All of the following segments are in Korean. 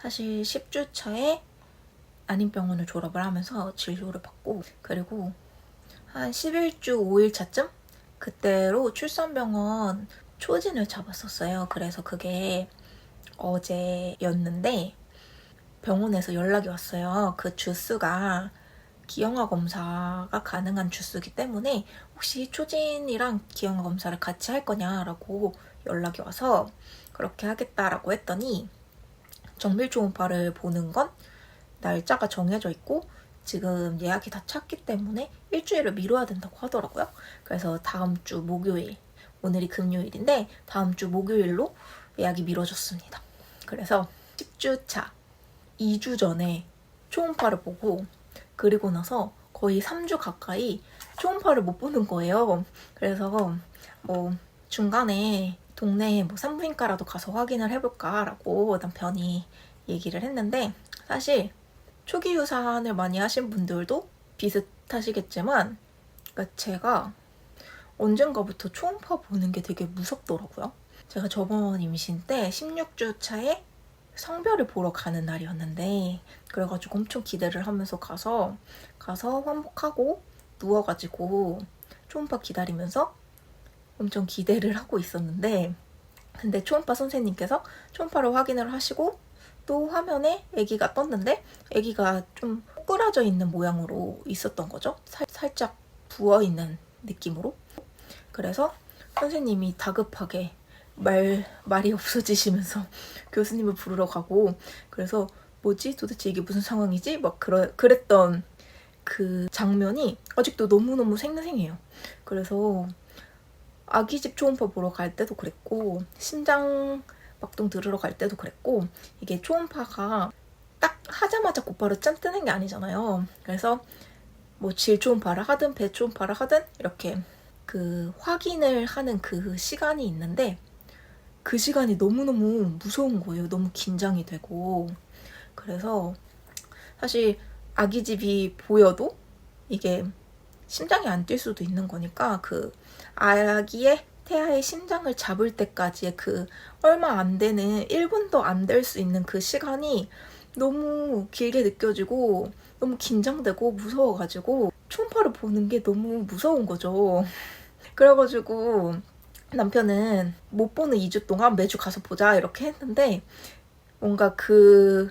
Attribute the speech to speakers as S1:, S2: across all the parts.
S1: 사실 10주 차에 안인병원을 졸업을 하면서 진료를 받고 그리고 한 11주 5일 차쯤 그때로 출산병원 초진을 잡았었어요. 그래서 그게 어제였는데 병원에서 연락이 왔어요. 그 주스가 기형아 검사가 가능한 주스기 때문에 혹시 초진이랑 기형아 검사를 같이 할 거냐라고 연락이 와서 그렇게 하겠다라고 했더니 정밀 초 음파를 보는 건 날짜가 정해져 있고 지금 예약이 다 찼기 때문에 일주일을 미뤄야 된다고 하더라고요. 그래서 다음 주 목요일, 오늘이 금요일인데 다음 주 목요일로 예약이 미뤄졌습니다. 그래서 10주 차, 2주 전에 초음파를 보고 그리고 나서 거의 3주 가까이 초음파를 못 보는 거예요. 그래서 뭐 중간에 동네에 뭐 산부인과라도 가서 확인을 해볼까라고 남편이 얘기를 했는데 사실 초기 유산을 많이 하신 분들도 비슷하시겠지만 그러니까 제가 언젠가부터 초음파 보는 게 되게 무섭더라고요. 제가 저번 임신 때 16주 차에 성별을 보러 가는 날이었는데 그래가지고 엄청 기대를 하면서 가서 가서 환복하고 누워가지고 초음파 기다리면서 엄청 기대를 하고 있었는데 근데 초음파 선생님께서 초음파를 확인을 하시고 또 화면에 아기가 떴는데 아기가 좀 꾸라져 있는 모양으로 있었던 거죠. 살, 살짝 부어 있는 느낌으로. 그래서 선생님이 다급하게 말 말이 없어지시면서 교수님을 부르러 가고 그래서 뭐지 도대체 이게 무슨 상황이지 막 그러, 그랬던 그 장면이 아직도 너무너무 생생해요. 그래서 아기 집 초음파 보러 갈 때도 그랬고 심장 박동 들으러 갈 때도 그랬고 이게 초음파가 딱 하자마자 곧바로 짠 뜨는 게 아니잖아요. 그래서 뭐 질 초음파를 하든 배 초음파를 하든 이렇게 그 확인을 하는 그 시간이 있는데 그 시간이 너무너무 무서운 거예요. 너무 긴장이 되고 그래서 사실 아기 집이 보여도 이게 심장이 안 뛸 수도 있는 거니까 그 아기의 태아의 심장을 잡을 때까지의 그 얼마 안 되는 1분도 안 될 수 있는 그 시간이 너무 길게 느껴지고 너무 긴장되고 무서워가지고 초음파를 보는 게 너무 무서운 거죠. 그래가지고 남편은 못 보는 2주 동안 매주 가서 보자 이렇게 했는데 뭔가 그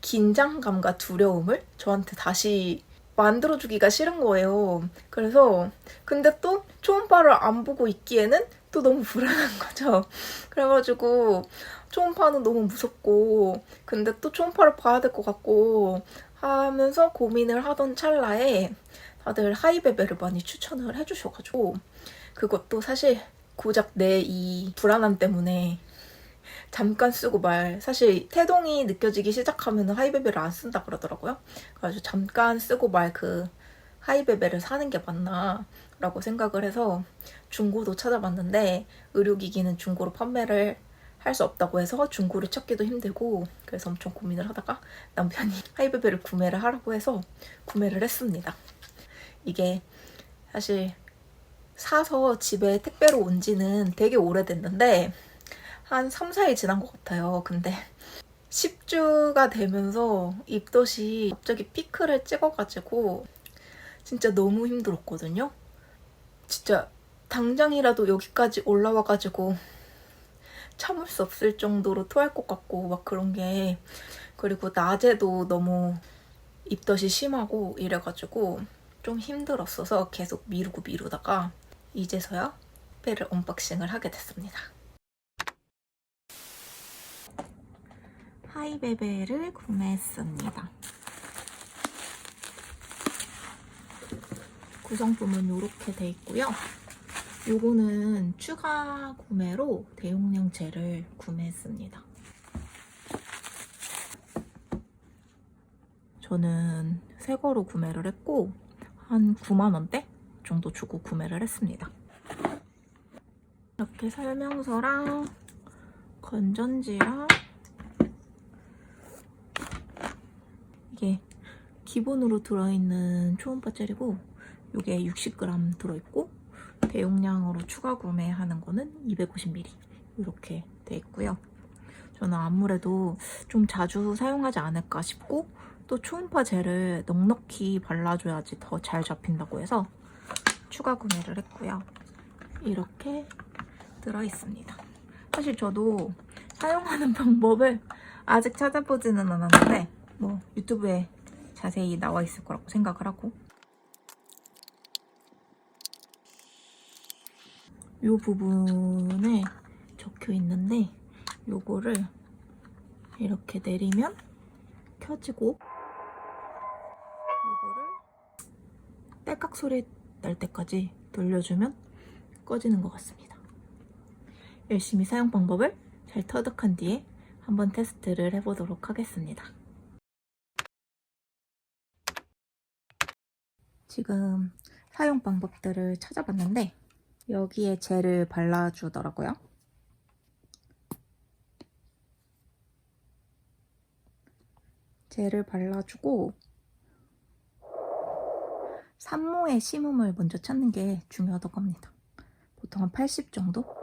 S1: 긴장감과 두려움을 저한테 다시 만들어주기가 싫은 거예요. 그래서 근데 또 초음파를 안 보고 있기에는 또 너무 불안한 거죠. 그래가지고 초음파는 너무 무섭고 근데 또 초음파를 봐야 될 것 같고 하면서 고민을 하던 찰나에 다들 하이베베를 많이 추천을 해주셔가지고 그것도 사실 고작 내 이 불안함 때문에 잠깐 쓰고 말 사실 태동이 느껴지기 시작하면 하이베베를 안 쓴다 그러더라고요. 그래서 잠깐 쓰고 말 그 하이베베를 사는 게 맞나 라고 생각을 해서 중고도 찾아봤는데 의료기기는 중고로 판매를 할 수 없다고 해서 중고를 찾기도 힘들고 그래서 엄청 고민을 하다가 남편이 하이베베를 구매를 하라고 해서 구매를 했습니다. 이게 사실 사서 집에 택배로 온 지는 되게 오래됐는데 한 3, 4일 지난 것 같아요. 근데 10주가 되면서 입덧이 갑자기 피크를 찍어가지고 진짜 너무 힘들었거든요. 진짜 당장이라도 여기까지 올라와가지고 참을 수 없을 정도로 토할 것 같고 막 그런 게 그리고 낮에도 너무 입덧이 심하고 이래가지고 좀 힘들었어서 계속 미루고 미루다가 이제서야 배를 언박싱을 하게 됐습니다. 하이베베를 구매했습니다. 구성품은 이렇게 돼 있고요. 요거는 추가 구매로 대용량 젤을 구매했습니다. 저는 새 거로 구매를 했고 한 9만 원대 정도 주고 구매를 했습니다. 이렇게 설명서랑 건전지랑 이게 기본으로 들어있는 초음파 젤이고 이게 60g 들어있고 대용량으로 추가 구매하는 거는 250ml 이렇게 돼 있고요. 저는 아무래도 좀 자주 사용하지 않을까 싶고 또 초음파 젤을 넉넉히 발라줘야지 더 잘 잡힌다고 해서 추가 구매를 했고요. 이렇게 들어있습니다. 사실 저도 사용하는 방법을 아직 찾아보지는 않았는데 뭐 유튜브에 자세히 나와 있을 거라고 생각을 하고 이 부분에 적혀 있는데 요거를 이렇게 내리면 켜지고 요거를 딸깍 소리 날 때까지 돌려주면 꺼지는 것 같습니다. 열심히 사용 방법을 잘 터득한 뒤에 한번 테스트를 해보도록 하겠습니다. 지금 사용 방법들을 찾아봤는데 여기에 젤을 발라주더라고요. 젤을 발라주고 산모의 심음을 먼저 찾는 게 중요하다고 합니다. 보통 한 80 정도?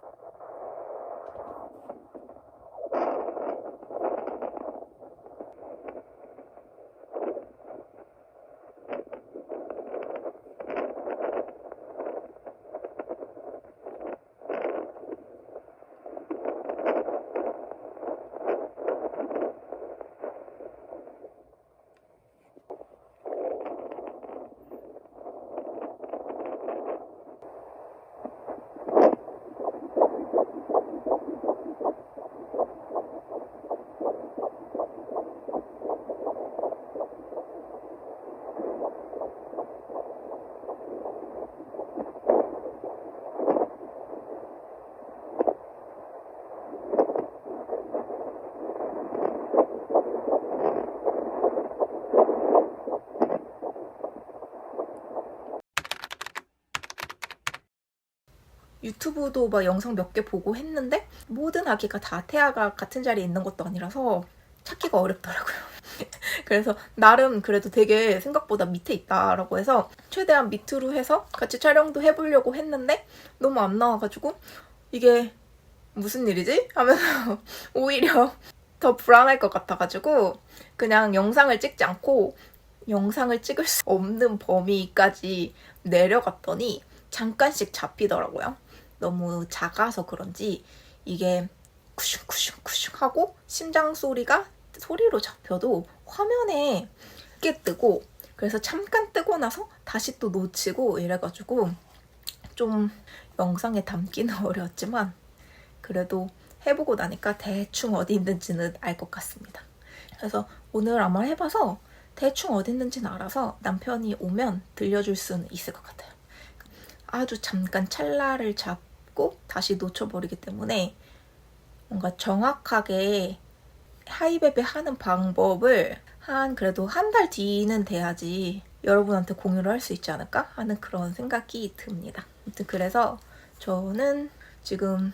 S1: 유튜브도 막 영상 몇 개 보고 했는데 모든 아기가 다 태아가 같은 자리에 있는 것도 아니라서 찾기가 어렵더라고요. 그래서 나름 그래도 되게 생각보다 밑에 있다라고 해서 최대한 밑으로 해서 같이 촬영도 해보려고 했는데 너무 안 나와가지고 이게 무슨 일이지? 하면서 오히려 더 불안할 것 같아가지고 그냥 영상을 찍지 않고 영상을 찍을 수 없는 범위까지 내려갔더니 잠깐씩 잡히더라고요. 너무 작아서 그런지 이게 쿠슝쿠슝쿠슝 하고 심장 소리가 소리로 잡혀도 화면에 크게 뜨고 그래서 잠깐 뜨고 나서 다시 또 놓치고 이래가지고 좀 영상에 담기는 어려웠지만 그래도 해보고 나니까 대충 어디 있는지는 알 것 같습니다. 그래서 오늘 아마 해봐서 대충 어디 있는지는 알아서 남편이 오면 들려줄 수는 있을 것 같아요. 아주 잠깐 찰나를 잡고 다시 놓쳐버리기 때문에 뭔가 정확하게 하이베베 하는 방법을 한 그래도 한 달 뒤는 돼야지 여러분한테 공유를 할 수 있지 않을까 하는 그런 생각이 듭니다. 아무튼 그래서 저는 지금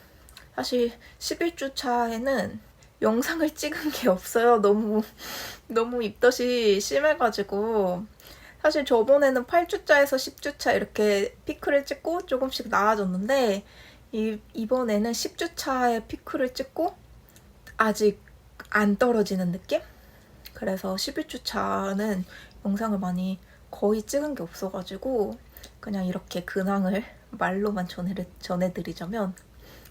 S1: 사실 11주 차에는 영상을 찍은 게 없어요. 너무 너무 입덧이 심해가지고 사실 저번에는 8주차에서 10주차 이렇게 피크를 찍고 조금씩 나아졌는데 이, 이번에는 10주차에 피크를 찍고 아직 안 떨어지는 느낌? 그래서 11주차는 영상을 많이 거의 찍은 게 없어가지고 그냥 이렇게 근황을 말로만 전해, 전해드리자면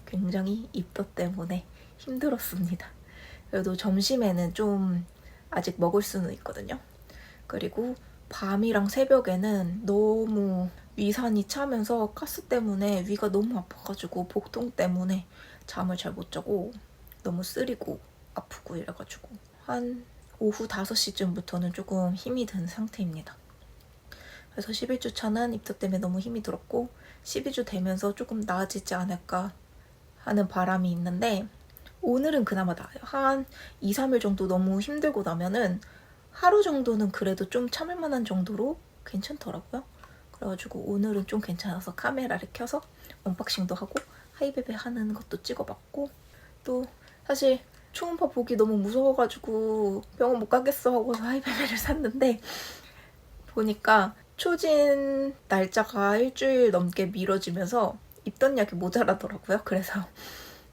S1: 굉장히 입덧 때문에 힘들었습니다. 그래도 점심에는 좀 아직 먹을 수는 있거든요. 그리고 밤이랑 새벽에는 너무 위산이 차면서 가스 때문에 위가 너무 아파가지고 복통 때문에 잠을 잘 못 자고 너무 쓰리고 아프고 이래가지고 한 오후 5시쯤부터는 조금 힘이 든 상태입니다. 그래서 11주 차는 입덧 때문에 너무 힘이 들었고 12주 되면서 조금 나아지지 않을까 하는 바람이 있는데 오늘은 그나마 나아요. 한 2, 3일 정도 너무 힘들고 나면은 하루 정도는 그래도 좀 참을 만한 정도로 괜찮더라고요. 그래가지고 오늘은 좀 괜찮아서 카메라를 켜서 언박싱도 하고 하이베베 하는 것도 찍어봤고 또 사실 초음파 보기 너무 무서워가지고 병원 못 가겠어 하고서 하이베베를 샀는데 보니까 초진 날짜가 일주일 넘게 미뤄지면서 입던 약이 모자라더라고요. 그래서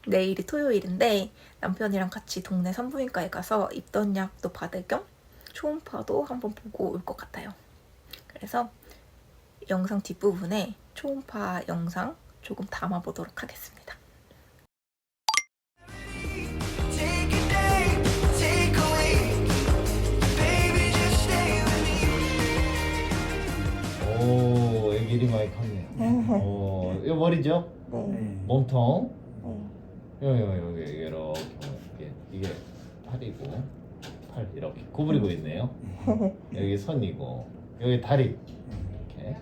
S1: 내일이 토요일인데 남편이랑 같이 동네 산부인과에 가서 입던 약도 받을 겸 초음파도 한번 보고 올 것 같아요. 그래서 영상 뒷부분에 초음파 영상 조금 담아보도록 하겠습니다.
S2: 오, 애기 이리 많이 컸네요. 오, 이거 머리죠?
S1: 네.
S2: 몸통.
S1: 네.
S2: 여기, 여기, 여기, 이렇게. 이게 팔이고, 팔 이렇게 구부리고 있네요. 여기 손이고, 여기 다리. 이렇게.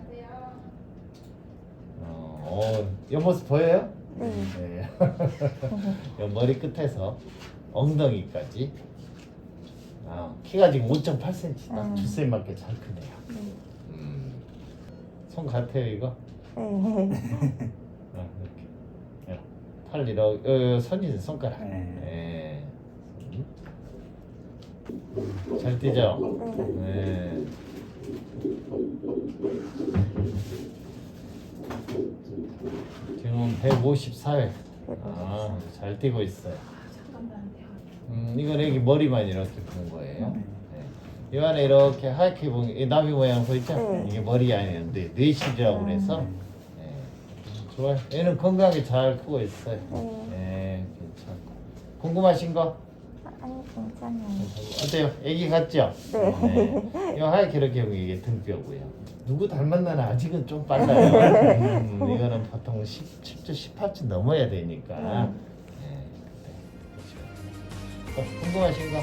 S2: 어, 어, 옆모습 보여요? 네. 요 머리 끝에서 엉덩이까지. 아, 키가 지금 5.8cm다. 주쌤 맞게 잘 크네요. 음. 손 같아요 이거? 아, 이렇게. 예. 팔 이렇게 어, 선이 손가락. 네. 손. 잘 뛰죠? 네. 지금 154회. 아, 잘 뛰고 있어요. 음, 이건 애기 머리만 이렇게 본 거예요. 네. 이 안에 이렇게 하얗게 보면 이 나비 모양 보이죠? 이게 머리 아니었는데 뇌실이라고 그래서 네. 좋아요. 얘는 건강하게 잘 크고 있어요. 네, 괜찮고. 궁금하신 거?
S3: 아니 괜찮아요.
S2: 어때요? 애기 같죠? 네. 이 하얗게 이렇게 보면 이게 등뼈고요. 누구 닮았나는 아직은 좀 빨라요. 음, 이거는 보통 10, 10주 18주 넘어야 되니까. 네, 그때 보시면 돼요. 또 궁금하신 거?